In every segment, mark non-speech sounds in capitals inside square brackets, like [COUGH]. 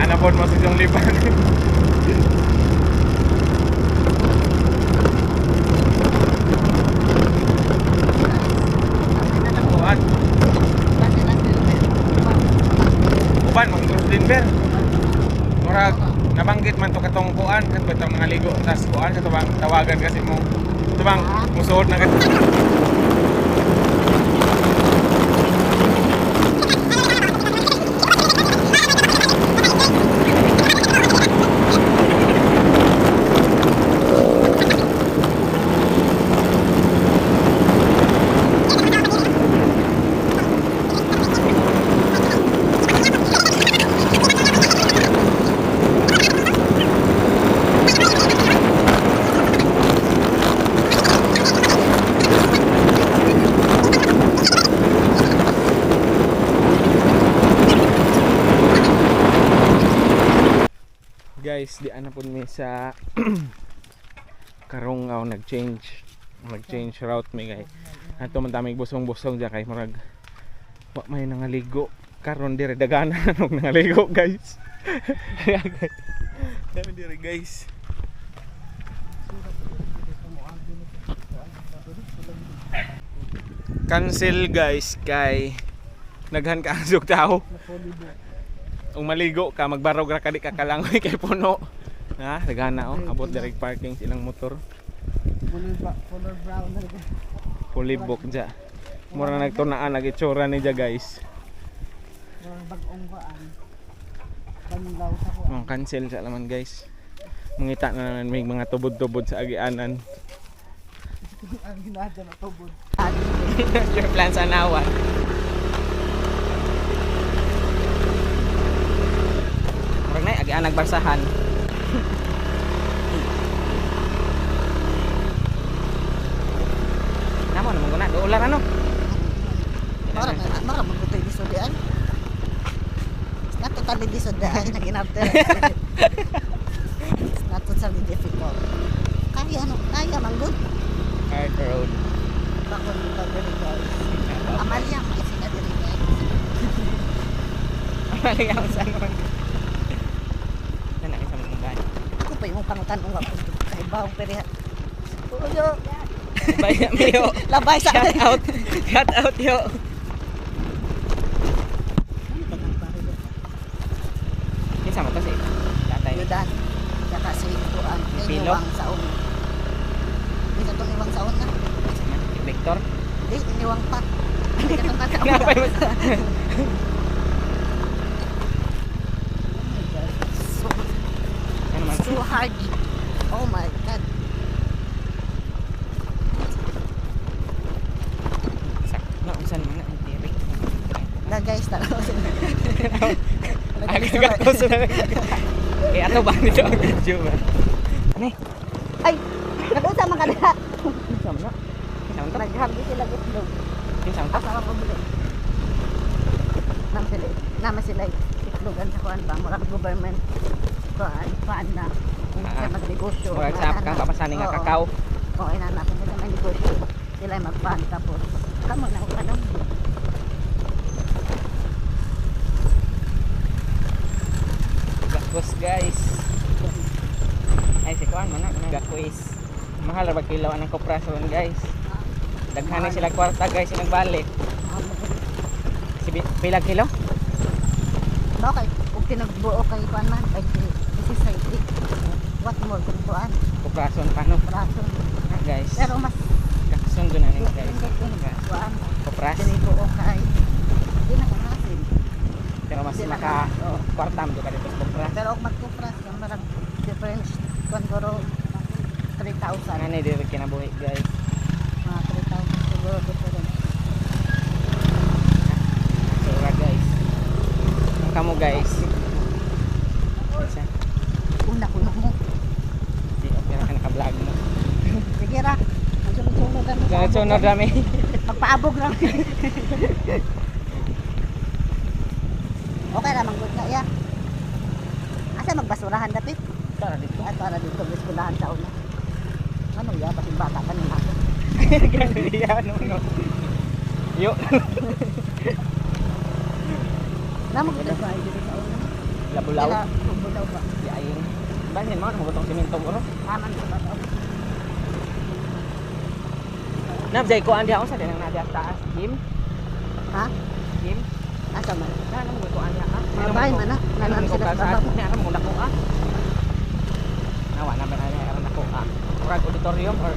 Anapon mo sa yung lipan. Uban mang din ber. Murag nabanggit man to katong kuan kat betong mga ligo tas kuan sa tubang tawagan kasi mo tubang musuod na kat guys di ana pud mi sa [CLEARS THROAT] karungaw nag-change. Nag-change route mi guys ato man daming busong-busong diya kay murag. Wa may nangaligo. Karon dire dagana [LAUGHS] og nangaligo guys. [LAUGHS] Dami dire guys. Cancel guys kay naghan ka ang tao kung maligo ka magbarog ra ka di ka kalangoy kay puno. Ha? Nagana oh. Abot direct parking silang motor. Color brown na fully booked dya. Mura na nagtunaan nag itsura ni dya guys. Bagong baan. Banlaw sa ko. cancel sa laman guys. Mangita na naman may mga tubod-tubod sa agianan. Ang ginadya na tubod. [LAUGHS] your plans anawan murag na agian nagbarsahan Namo naman ko na, dolar ano? Mara mara mo gutay di sodian. Not totally di sodian [LAUGHS] na ginafter. Not totally difficult. Kaya ano, kaya man good. Hard road. Bakon very guys. Amalia may sila diri guys. Ako sa naman. Nana isa mo ba? Ako pa yung pangutan ko nga sa ibawang periha. Uyo. Bye Mio. [LAUGHS] Labay sa Shout out. Shout out yo. Kinsa mo to si tatay. Yudan. Kaka si Tuan. Pilo? Iniwang saon. Ito itong iwang saon na. Victor. Di, iniwang pa. [LAUGHS] Hindi ka itong Napay mo. So, [LAUGHS] So hard. Oh my God. No, unsan man ang tirik. Na guys, sa. [LAUGHS] Eh ato ba nito ang video ba? Ano? Ay! Nag-usa man ka na. Kinsa mo na? Kinsa mo to? Naghamdi sila gitlog. Kinsa mo to? Asa ka pabili? Nam sila. Nama sila itlogan sa kuan ba? Government. Kuan, kuan na. Kung Ah. siya magnegosyo. Murag sa kang kapasani nga kakao. Oo, inanak ko sila may negosyo. Sila ay magpan tapos. Kamo na ko kanang. Gakos guys. Ay si Kuan man na gakos. Mahal ra ba kilaw ang koprason guys. Daghan sila kwarta guys yung nagbalik. Si pila kilo? Okay, kung tinagbuo kay kuan man, kay si society. What more kung kuan? Koprason pa no. Braso. Ah, guys. Pero mas Kakson doon na nila guys. kuan. Kopras. Tinigbuo kay. Di na kanasin. Pero mas Di na maka ka- oo. kwartam do ka dito sa kopras. Pero kung magkupras, yung marang difference, kung guro, 3,000. Ano ni dito kinabuhi guys. Mga 3,000 siguro difference. Sura guys. Ang kamo guys. Isa. Una ko na mo. Di okay ra ka naka-vlog mo. Sige ra. Ang sunod-sunod na Sunod sunod rami. Magpaabog lang. okay ra manggod na ya. Asa magbasurahan dapit? Tara dito. At para dito biskulahan sa una. Ano ya, pati bata pa nila ako. Ganyan no no. Yo. Namo ko tayo dito sa una. Labulaw. Sila, Bulaw ba? Di aying. Bahin mo ano butong simento mo. Aman ba to? Nabjay ko andi ako sa dinang nadi taas. Gym, Ha? gym. Asa man? Na mo ko andi. Mga bahay man na. Ko sila sa baba. Ano mo nako ah. Nawa na ba ay aron nako ah. Murag auditorium or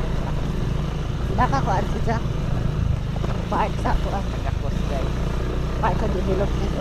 Daka ko at siya. Paik sa ko ah. Paik sa development.